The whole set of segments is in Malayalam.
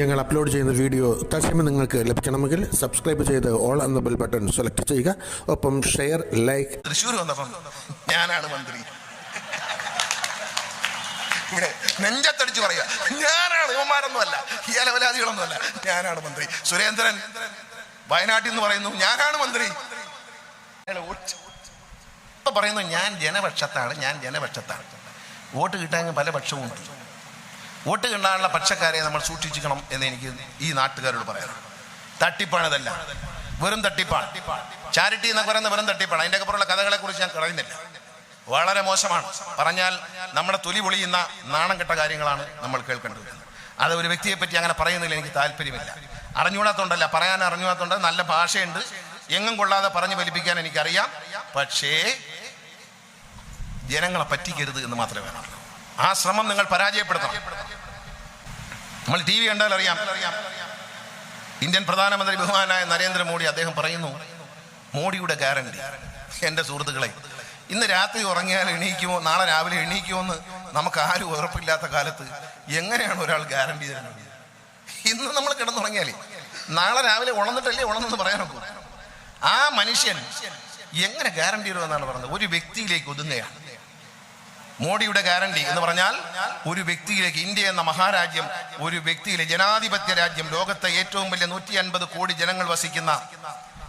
ഞങ്ങൾ അപ്ലോഡ് ചെയ്യുന്ന വീഡിയോ തത്സമയം നിങ്ങൾക്ക് ലഭിക്കണമെങ്കിൽ സബ്സ്ക്രൈബ് ചെയ്ത് ഓൾ എന്ന ബെൽ ബട്ടൺ സെലക്ട് ചെയ്യുക. ഒപ്പം ഷെയർ ലൈക്ക് തൃശ്ശൂർ വന്നപ്പം ഞാനാണ് മന്ത്രി. ഇവിടെ നെഞ്ചത്തടിച്ച് പറയുക. ഞാനാണ് യുവമാരൊന്നുമല്ല ഈ ഞാനാണ് മന്ത്രി. സുരേന്ദ്രൻ വയനാട്ടിൽ നിന്ന് പറയുന്നു ഞാനാണ് മന്ത്രി. പറയുന്നു ഞാൻ ജനപക്ഷത്താണ് ഞാൻ ജനപക്ഷത്താണ്. വോട്ട് കിട്ടാൻ പല പക്ഷവും ഉണ്ട് വോട്ട് കിട്ടാനുള്ള പക്ഷക്കാരെ നമ്മൾ സൂക്ഷിച്ചിരിക്കണം എന്ന് എനിക്ക് ഈ നാട്ടുകാരോട് പറയാം തട്ടിപ്പാണ് ഇതല്ല വെറും തട്ടിപ്പാണ്. ചാരിറ്റി എന്നൊക്കെ പറയുന്ന വെറും തട്ടിപ്പാണ്. അതിന്റെ അപ്പുറമുള്ള കഥകളെ കുറിച്ച് ഞാൻ പറയുന്നില്ല വളരെ മോശമാണ്. പറഞ്ഞാൽ നമ്മുടെ തൊലി പൊളിയുന്ന നാണം കെട്ട കാര്യങ്ങളാണ് നമ്മൾ കേൾക്കേണ്ടത് അത് ഒരു വ്യക്തിയെ പറ്റി അങ്ങനെ പറയുന്നതിൽ എനിക്ക് താല്പര്യമില്ല. അറിഞ്ഞുകൂടാത്തോണ്ടല്ല പറയാൻ അറിഞ്ഞുകൂടാത്തോണ്ട് നല്ല ഭാഷയുണ്ട്. എങ്ങും കൊള്ളാതെ പറഞ്ഞു ഫലിപ്പിക്കാൻ എനിക്കറിയാം. പക്ഷേ ജനങ്ങളെ പറ്റിക്കരുത് എന്ന് മാത്രമേ വേണം ആ ശ്രമം നിങ്ങൾ പരാജയപ്പെടുത്തണം. നമ്മൾ ടി വി കണ്ടാൽ അറിയാം. ഇന്ത്യൻ പ്രധാനമന്ത്രി ബഹുമാനായ നരേന്ദ്രമോദി അദ്ദേഹം പറയുന്നു മോഡിയുടെ ഗ്യാരണ്ടി. എന്റെ സുഹൃത്തുക്കളെ ഇന്ന് രാത്രി ഉറങ്ങിയാൽ എണീക്കുമോ നാളെ രാവിലെ എണീക്കുമോ എന്ന് നമുക്ക് ആരും ഉറപ്പില്ലാത്ത കാലത്ത് എങ്ങനെയാണ് ഒരാൾ ഗ്യാരണ്ടി തരുന്നത്? ഇന്ന് നമ്മൾ കിടന്നുറങ്ങിയാലേ നാളെ രാവിലെ ഉണർന്നിട്ടല്ലേ ഉണർന്നെന്ന് പറയാൻ ആ മനുഷ്യൻ എങ്ങനെ ഗ്യാരണ്ടി തരുമെന്നാണ് പറഞ്ഞത്. ഒരു വ്യക്തിയിലേക്ക് ഒതുങ്ങുകയാണ്. മോഡിയുടെ ഗ്യാരണ്ടി എന്ന് പറഞ്ഞാൽ ഒരു വ്യക്തിയിലേക്ക് ഇന്ത്യ എന്ന മഹാരാജ്യം ഒരു വ്യക്തിയിലെ ജനാധിപത്യ രാജ്യം ലോകത്തെ ഏറ്റവും വലിയ നൂറ്റി അൻപത് കോടി ജനങ്ങൾ വസിക്കുന്ന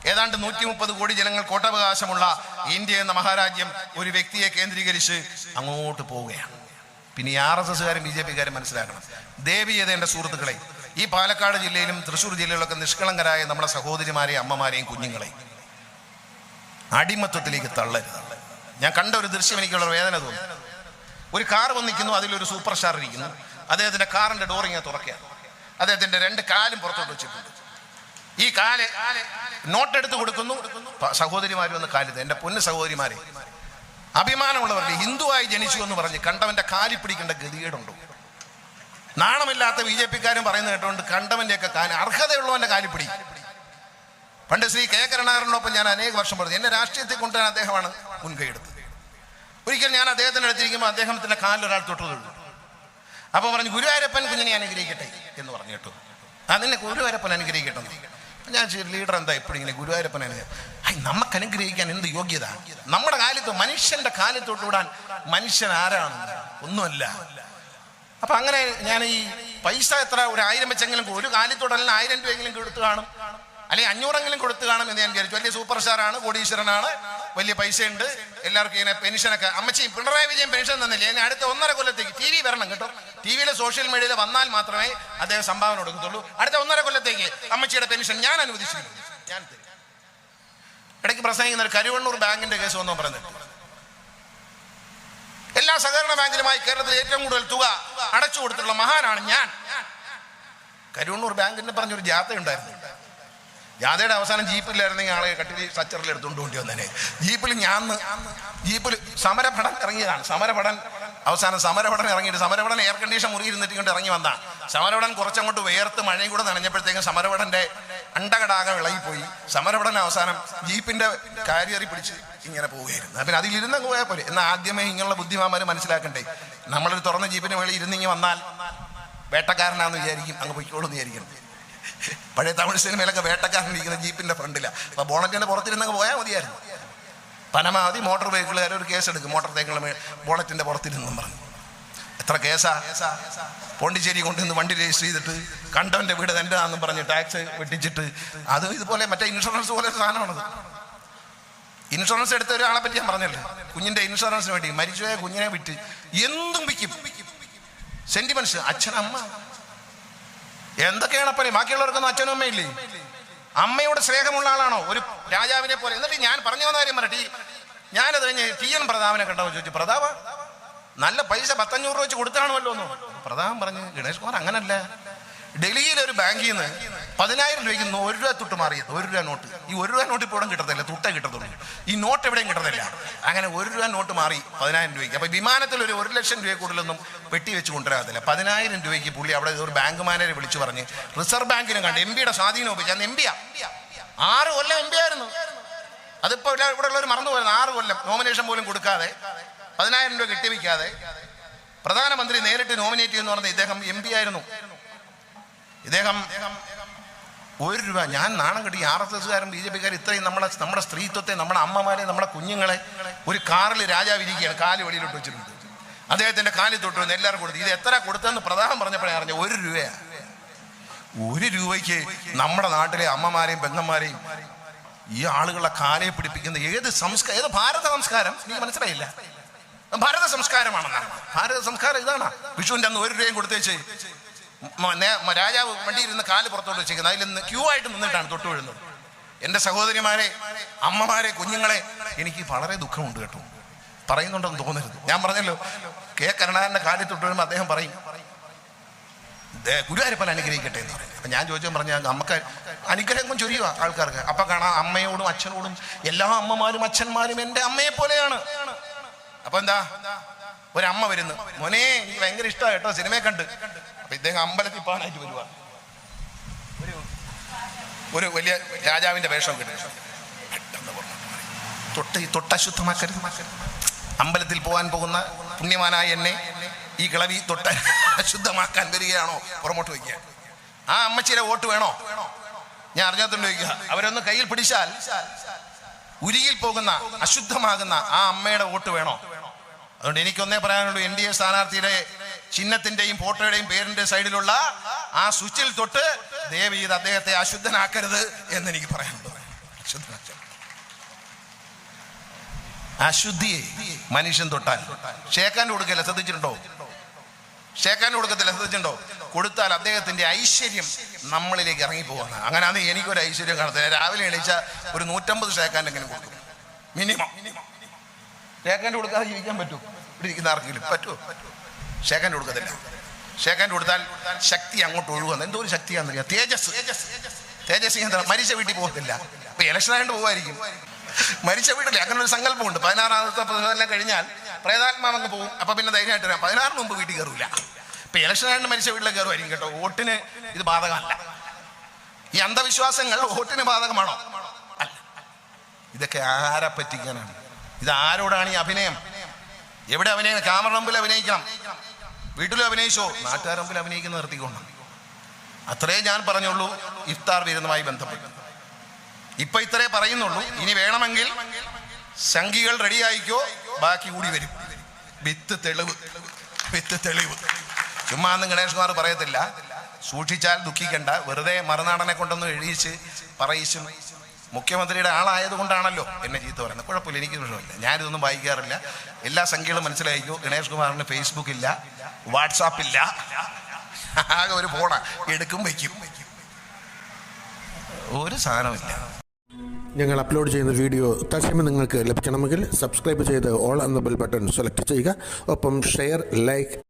ഏതാണ്ട് നൂറ്റി മുപ്പത് കോടി ജനങ്ങൾ കോട്ടവകാശമുള്ള ഇന്ത്യ എന്ന മഹാരാജ്യം ഒരു വ്യക്തിയെ കേന്ദ്രീകരിച്ച് അങ്ങോട്ട് പോവുകയാണ്. പിന്നെ ഈ ആർ എസ് എസ്സുകാരും ബി ജെ പിക്കാരും മനസ്സിലാക്കണം. ദേവിയത സുഹൃത്തുക്കളെ? ഈ പാലക്കാട് ജില്ലയിലും തൃശ്ശൂർ ജില്ലയിലൊക്കെ നിഷ്കളങ്കരായ നമ്മുടെ സഹോദരിമാരെയും അമ്മമാരെയും കുഞ്ഞുങ്ങളെയും അടിമത്വത്തിലേക്ക് തള്ളരുത്. ഞാൻ കണ്ട ഒരു ദൃശ്യം എനിക്കുള്ള വേദന തോന്നി. ഒരു കാർ വന്നിരിക്കുന്നു അതിലൊരു സൂപ്പർ സ്റ്റാർ ഇരിക്കുന്നു. അദ്ദേഹത്തിന്റെ കാറിന്റെ ഡോർ ഇങ്ങനെ തുറക്കുക അദ്ദേഹത്തിന്റെ രണ്ട് കാലും പുറത്തോട്ട് വെച്ചിട്ടുണ്ട്. ഈ കാൽ നോട്ട് എടുത്ത് കൊടുക്കുന്നു. സഹോദരിമാർ വന്ന് കാലിത് എന്റെ പൊന്ന് സഹോദരിമാരെ അഭിമാനമുള്ളവരുടെ ഹിന്ദുവായി ജനിച്ചു എന്ന് പറഞ്ഞ് കണ്ടവന്റെ കാലി പിടിക്കേണ്ട ഗതികേടുണ്ടോ? നാണമില്ലാത്ത ബി ജെ പിക്കാരും പറയുന്ന കേട്ടോണ്ട് കണ്ടവന്റെയൊക്കെ കാൽ അർഹതയുള്ളവന്റെ പിടി. പണ്ട് ശ്രീ കെ കരുണാകരനോടൊപ്പം ഞാൻ അനേക വർഷം പറഞ്ഞു എന്നെ രാഷ്ട്രീയത്തിൽ കൊണ്ടുവരാൻ അദ്ദേഹമാണ് മുൻകൈ എടുത്തത്. ഒരിക്കൽ ഞാൻ അദ്ദേഹത്തിന്റെ അടുത്തിരിക്കുമ്പോൾ അദ്ദേഹത്തിന്റെ കാലിൽ ഒരാൾ തൊട്ടു തൊഴു അപ്പൊ പറഞ്ഞു ഗുരുവായൂരപ്പൻ കുഞ്ഞിനെ അനുഗ്രഹിക്കട്ടെ? എന്ന് പറഞ്ഞു കേട്ടു. അതിനെ ഗുരുവായൂരപ്പൻ അനുഗ്രഹിക്കട്ടെ. ഞാൻ ലീഡർ എന്താ എപ്പോഴും ഇങ്ങനെ ഗുരുവായൂരപ്പൻ അനുഗ്രഹം? നമുക്ക് അനുഗ്രഹിക്കാൻ എന്ത് യോഗ്യത? നമ്മുടെ കാലത്ത് മനുഷ്യന്റെ കാലത്തോട്ട് വിടാൻ മനുഷ്യൻ ആരാണ്? ഒന്നുമല്ല. അപ്പൊ അങ്ങനെ ഞാൻ ഈ പൈസ എത്ര ഒരു ആയിരം വെച്ചെങ്കിലും ഒരു കാലത്തോടല്ല ആയിരം രൂപയെങ്കിലും കൊടുത്തു കാണും. അല്ലെങ്കിൽ അഞ്ഞൂറെങ്കിലും കൊടുത്തു കാണും എന്ന് ഞാൻ വിചാരിച്ചു. വലിയ സൂപ്പർ സ്റ്റാറാണ് കോടീശ്വരനാണ് വലിയ പൈസയുണ്ട്. എല്ലാവർക്കും ഇങ്ങനെ പെൻഷനൊക്കെ. അമ്മച്ചി പിണറായി വിജയൻ പെൻഷൻ തന്നില്ല? ഇനി അടുത്ത ഒന്നര കൊല്ലത്തേക്ക് ടി വി വരണം കേട്ടോ. ടി വിയിലെ സോഷ്യൽ മീഡിയയിൽ വന്നാൽ മാത്രമേ അദ്ദേഹം സംഭാവന കൊടുക്കത്തുള്ളൂ. അടുത്ത ഒന്നര കൊല്ലത്തേക്ക് അമ്മച്ചിയുടെ പെൻഷൻ ഞാൻ അനുവദിച്ചു ഞാൻ. ഇടയ്ക്ക് പ്രസംഗിക്കുന്ന ഒരു കരുവണ്ണൂർ ബാങ്കിന്റെ കേസ് വന്നോ പറഞ്ഞിട്ട്. എല്ലാ സഹകരണ ബാങ്കിലുമായി കേരളത്തിൽ ഏറ്റവും കൂടുതൽ തുക അടച്ചു കൊടുത്തിട്ടുള്ള മഹാനാണ് ഞാൻ. കരുവണ്ണൂർ ബാങ്കിന്റെ പറഞ്ഞൊരു ജാഥ ഉണ്ടായിരുന്നു ജാഥയുടെ അവസാനം ജീപ്പിലായിരുന്നെങ്കിൽ ആളെ കട്ടിൽ സച്ചറിൽ എടുത്തുകൊണ്ട് കൊണ്ടി വന്നേനെ. ജീപ്പിൽ ഞാൻ ജീപ്പിൽ സമരഭടൻ ഇറങ്ങിയതാണ്. സമരഭടൻ അവസാനം സമരഭടൻ ഇറങ്ങിയിട്ട് സമരഭടൻ എയർ കണ്ടീഷൻ മുറി ഇരുന്നിട്ട് കൊണ്ട് ഇറങ്ങി വന്നാ. സമരഭടൻ കുറച്ചങ്ങോട്ട് വേർത്ത് മഴയും കൂടെ നനഞ്ഞപ്പോഴത്തേക്കും സമരഭടന്റെ അണ്ടകടാകം ഇളകിപ്പോയി സമരഭടൻ അവസാനം ജീപ്പിന്റെ കാരിയറി പിടിച്ച് ഇങ്ങനെ പോവുകയായിരുന്നു. പിന്നെ അതിലിരുന്ന് പോയാൽ പോലെ എന്നാൽ ആദ്യമേ ഇങ്ങനെയുള്ള ബുദ്ധിമാന്മാർ മനസ്സിലാക്കണ്ടേ. നമ്മളൊരു തുറന്ന ജീപ്പിന് മേളിൽ ഇരുന്നിങ്ങി വന്നാൽ വേട്ടക്കാരനാന്ന് വിചാരിക്കും. അങ്ങ് പൊയ്ക്കോളൂ വിചാരിക്കണം പഴയ തമിഴ് സിനിമയിലൊക്കെ വേട്ടക്കാരൻ ഇരിക്കുന്ന ജീപ്പിന്റെ ഫ്രണ്ടിലാണ് അപ്പൊ ബോണറ്റിന്റെ പുറത്തിരുന്നൊക്കെ പോയാൽ മതിയായിരുന്നു. പരമാവധി മോട്ടോർ വെഹിക്കിളുകാർ ഒരു കേസ് എടുക്കും. മോട്ടോർ സൈക്കിൾ ബോണറ്റിന്റെ പുറത്തിരുന്നും പറഞ്ഞു. എത്ര കേസാ? പോണ്ടിച്ചേരി കൊണ്ടുവന്ന് വണ്ടി രജിസ്റ്റർ ചെയ്തിട്ട് കണ്ടവന്റെ വീട് തന്റെ ആണെന്നും പറഞ്ഞ് ടാക്സ് വെട്ടിച്ചിട്ട് അത് ഇതുപോലെ മറ്റേ ഇൻഷുറൻസ് പോലെ സാധനമാണത്. ഇൻഷുറൻസ് എടുത്ത ഒരാളെ പറ്റി ഞാൻ പറഞ്ഞല്ലോ. കുഞ്ഞിന്റെ ഇൻഷുറൻസിന് വേണ്ടി മരിച്ചുപോയ കുഞ്ഞിനെ വിറ്റ് എന്തും വിൽക്കും. സെന്റിമെന്റ്സ് അച്ഛൻ അമ്മ എന്തൊക്കെയാണ് അപ്പനെ ബാക്കിയുള്ളവർക്കൊന്നും അച്ഛനും അമ്മയില്ലേ അമ്മയോട് സ്നേഹമുള്ള ആളാണോ? ഒരു രാജാവിനെ പോലെ. എന്നിട്ട് ഞാൻ പറഞ്ഞു വന്ന കാര്യം പറയട്ടെ ഞാനത് കഴിഞ്ഞ് ടി എൻ പ്രതാപനെ കണ്ടോ ചോദിച്ചു പ്രതാപ നല്ല പൈസ പത്തഞ്ഞൂറ് രൂപ വെച്ച് കൊടുത്താണല്ലോ എന്ന് പ്രതാപം പറഞ്ഞു ഗണേഷ് കുമാർ അങ്ങനല്ല. ഡൽഹിയിലെ ഒരു ബാങ്കിൽ നിന്ന് പതിനായിരം രൂപയ്ക്ക് ഒരു രൂപ തൊട്ട് മാറിയത്. ഒരു രൂപ നോട്ട്. ഈ ഒരു രൂപ നോട്ട് ഇപ്പോഴും കിട്ടത്തില്ല. തുട്ട കിട്ടത്തുള്ളൂ. ഈ നോട്ട് എവിടെയും കിട്ടത്തില്ല. അങ്ങനെ ഒരു രൂപ നോട്ട് മാറി പതിനായിരം രൂപയ്ക്ക്. അപ്പൊ വിമാനത്തിൽ ഒരു ഒരു ലക്ഷം രൂപ കൂടുതലൊന്നും വെട്ടി വെച്ച് കൊണ്ടുവരാത്തില്ല പതിനായിരം രൂപയ്ക്ക് പുള്ളി അവിടെ ഒരു ബാങ്ക് മാനേജറെ വിളിച്ചു പറഞ്ഞ് റിസർവ് ബാങ്കിനും കണ്ട് എം പിയുടെ സ്വാധീനം ഉപയോഗിച്ച് അന്ന് എം പിയാ. ആറ് കൊല്ലം എം പി ആയിരുന്നു. അതിപ്പോ ഇവിടെ ഉള്ളവർ മറന്നു പോയിരുന്നു ആറ് കൊല്ലം നോമിനേഷൻ പോലും കൊടുക്കാതെ പതിനായിരം രൂപ കെട്ടിവെക്കാതെ പ്രധാനമന്ത്രി നേരിട്ട് നോമിനേറ്റ് ചെയ്യുന്ന പറഞ്ഞ ഇദ്ദേഹം എം പി ആയിരുന്നു. ഇദ്ദേഹം ഒരു രൂപ. ഞാൻ നാണം കിട്ടി ആർ എസ് എസ്സുകാരും ബി ജെ പിക്കാരും ഇത്രയും നമ്മളെ നമ്മുടെ സ്ത്രീത്വത്തെ നമ്മുടെ അമ്മമാരെ നമ്മുടെ കുഞ്ഞുങ്ങളെ ഒരു കാറിൽ രാജാവ് ഇരിക്കുകയാണ് കാൽ വെളിയിലോട്ട് വെച്ചിട്ടുണ്ട്. അദ്ദേഹത്തിന്റെ കാലിൽ തൊട്ട് വന്ന് എല്ലാവരും കൊടുത്തു. ഇത് എത്ര കൊടുത്തെന്ന് പ്രധാനം പറഞ്ഞപ്പോഴേ അറിഞ്ഞ. ഒരു രൂപയാ. ഒരു രൂപയ്ക്ക് നമ്മുടെ നാട്ടിലെ അമ്മമാരെയും പെങ്ങന്മാരെയും ഈ ആളുകളെ കാലെ പിടിപ്പിക്കുന്ന ഏത് സംസ്കാരം ഏത് ഭാരത സംസ്കാരം? എനിക്ക് മനസ്സിലായില്ല. ഭാരത സംസ്കാരമാണെന്നാണ്. ഭാരത സംസ്കാരം ഇതാണ്. വിഷുവിന്റെ അന്ന് ഒരു രൂപയും കൊടുത്തേച്ച്. രാജാവ് വണ്ടിയിൽ ഇരുന്ന് കാൽ പുറത്തോട്ട് വെച്ചേക്കുന്നത് അതിൽ നിന്ന് ക്യൂ ആയിട്ട് നിന്നിട്ടാണ് തൊട്ട് വീഴുന്നത്. എന്റെ സഹോദരിമാരെ അമ്മമാരെ കുഞ്ഞുങ്ങളെ എനിക്ക് വളരെ ദുഃഖമുണ്ട് കേട്ടോ. പറയുന്നുണ്ടെന്ന് തോന്നരുത്. ഞാൻ പറഞ്ഞല്ലോ കെ കരുണാകരന്റെ കാലിൽ തൊട്ട് വീഴുമ്പോൾ അദ്ദേഹം പറയും ഗുരുവായൂരപ്പൻ അനുഗ്രഹിക്കട്ടെ എന്ന് പറയും. അപ്പൊ ഞാൻ ചോദിച്ചാൽ പറഞ്ഞാൽ നമുക്ക് അനുഗ്രഹം ചൊരിയുക ആൾക്കാർക്ക്. അപ്പൊ കാണാം അമ്മയോടും അച്ഛനോടും എല്ലാ അമ്മമാരും അച്ഛന്മാരും എന്റെ അമ്മയെ പോലെയാണ് അപ്പൊ എന്താ? ഒരമ്മ വരുന്നു. മോനെ എനിക്ക് ഭയങ്കര ഇഷ്ടമാണ് കേട്ടോ സിനിമയെ കണ്ട്. അപ്പൊ ഇദ്ദേഹം അമ്പലത്തിൽ പോകാനായിട്ട് വരുവാണ് ഒരു ഒരു വലിയ രാജാവിന്റെ വേഷം കിട്ടും. തൊട്ട് തൊട്ടശുദ്ധമാക്കരുത് അമ്പലത്തിൽ പോകാൻ പോകുന്ന പുണ്യമാനായ എന്നെ ഈ കിളവി തൊട്ട അശുദ്ധമാക്കാൻ വരികയാണോ? പുറമോട്ട് വയ്ക്കുക. ആ അമ്മച്ചിയുടെ വോട്ട് വേണോ? ഞാൻ അറിഞ്ഞാത്തോണ്ട് ചോദിക്കുക. അവരൊന്ന് കയ്യിൽ പിടിച്ചാൽ ഉരിയിൽ പോകുന്ന അശുദ്ധമാകുന്ന ആ അമ്മയുടെ വോട്ട് വേണോ? അതുകൊണ്ട് എനിക്കൊന്നേ പറയാനുള്ളൂ എൻ ഡി എ സ്ഥാനാർത്ഥിയുടെ ചിഹ്നത്തിന്റെയും ഫോട്ടോയുടെയും പേരിന്റെ സൈഡിലുള്ള ആ സ്വിച്ചിൽ തൊട്ട് ദയവ് ചെയ്ത് അദ്ദേഹത്തെ അശുദ്ധനാക്കരുത് എന്ന് എനിക്ക് പറയാനുണ്ട്. അശുദ്ധിയെ മനുഷ്യൻ തൊട്ടാൽ. ഷേക്കാൻ കൊടുക്കല്ല ശ്രദ്ധിച്ചിട്ടുണ്ടോ? ഷേക്കാൻ കൊടുക്കത്തില്ല ശ്രദ്ധിച്ചിട്ടുണ്ടോ? കൊടുത്താൽ അദ്ദേഹത്തിന്റെ ഐശ്വര്യം നമ്മളിലേക്ക് ഇറങ്ങിപ്പോകുന്ന അങ്ങനെ അത് എനിക്കൊരു ഐശ്വര്യം കാണത്തില്ല. രാവിലെ എണീച്ച ഒരു നൂറ്റമ്പത് ഷേക്കാന്റെങ്കിലും കൊടുക്കും. Minimum minimum. ഷേക്കാന്റെ കൊടുക്കാതെ ജീവിക്കാൻ പറ്റൂ. ഇവിടെ ഇരിക്കുന്ന ആർക്കെങ്കിലും പറ്റുമോ ഷേക്കാന്റെ കൊടുക്കത്തില്ല. ഷേക്കാന്റെ കൊടുത്താൽ ശക്തി അങ്ങോട്ട് ഒഴുകുന്നു. എന്തോ ഒരു ശക്തിയാണെന്നറിയാം. തേജസ്. തേജസ് എന്താ മരിച്ച വീട്ടിൽ പോകത്തില്ല. ഇപ്പൊ ഇലക്ഷൻ ആയിട്ട് പോകുമായിരിക്കും മരിച്ച വീട്ടിൽ അങ്ങനെ ഒരു സങ്കല്പമുണ്ട്. പതിനാറാമത്തെ എല്ലാം കഴിഞ്ഞാൽ പ്രേതാത്മാവങ്ങ് പോകും അപ്പൊ പിന്നെ ധൈര്യമായിട്ട് വരാം. പതിനാറിന് മുമ്പ് വീട്ടിൽ കയറൂല ഇപ്പൊ ഇലക്ഷൻ ആയിട്ട് മരിച്ച വീട്ടിലേക്ക് കയറുമായിരിക്കും കേട്ടോ. വോട്ടിന് ഇത് ബാധകമല്ല. ഈ അന്ധവിശ്വാസങ്ങൾ വോട്ടിന് ബാധകമാണോ? അല്ല. ഇതൊക്കെ ആരെ പറ്റിക്കാനാണ്? ഇത് ആരോടാണ് ഈ അഭിനയം? എവിടെ അഭിനയം? ക്യാമറ മുമ്പിൽ അഭിനയിക്കണം. വീട്ടിലും അഭിനയിച്ചോ? നാട്ടുകാർ മുമ്പിൽ അഭിനയിക്കുന്ന നിർത്തിക്കൊണ്ട് അത്രേ ഞാൻ പറഞ്ഞുള്ളൂ ഇഫ്താർ വിരുന്നുമായി ബന്ധപ്പെട്ട്. ഇപ്പൊ ഇത്രേ പറയുന്നുള്ളൂ. ഇനി വേണമെങ്കിൽ സംഖികൾ റെഡിയായിക്കോ ബാക്കി കൂടി വരും. വിത്ത് തെളിവ്. വിത്ത് തെളിവ്. ചുമ്മാ അന്ന് ഗണേഷ് കുമാർ പറയത്തില്ല. സൂക്ഷിച്ചാൽ ദുഃഖിക്കണ്ട. വെറുതെ മറുനാടനെ കൊണ്ടൊന്നും എഴുതിച്ച് പറയിച്ചും. മുഖ്യമന്ത്രിയുടെ ആളായത് കൊണ്ടാണല്ലോ എന്നെ ചീത്ത പറയുന്നത്. കുഴപ്പമില്ല എനിക്ക് പ്രശ്നമില്ല. ഞാനിതൊന്നും വായിക്കാറില്ല. എല്ലാ സംഖ്യകളും മനസ്സിലായിക്കോ ഗണേഷ് കുമാറിന് ഫേസ്ബുക്ക് ഇല്ല വാട്സാപ്പ് ഇല്ല. ആകെ ഒരു ഫോണാ. എടുക്കും വയ്ക്കും. ഒരു സാധനമില്ല ഞങ്ങൾ അപ്ലോഡ് ചെയ്യുന്ന വീഡിയോ തത്സമയം നിങ്ങൾക്ക് ലഭിക്കണമെങ്കിൽ സബ്സ്ക്രൈബ് ചെയ്ത് ഓൾ എന്ന ബെൽ ബട്ടൺ സെലക്ട് ചെയ്യുക. ഒപ്പം ഷെയർ ലൈക്ക്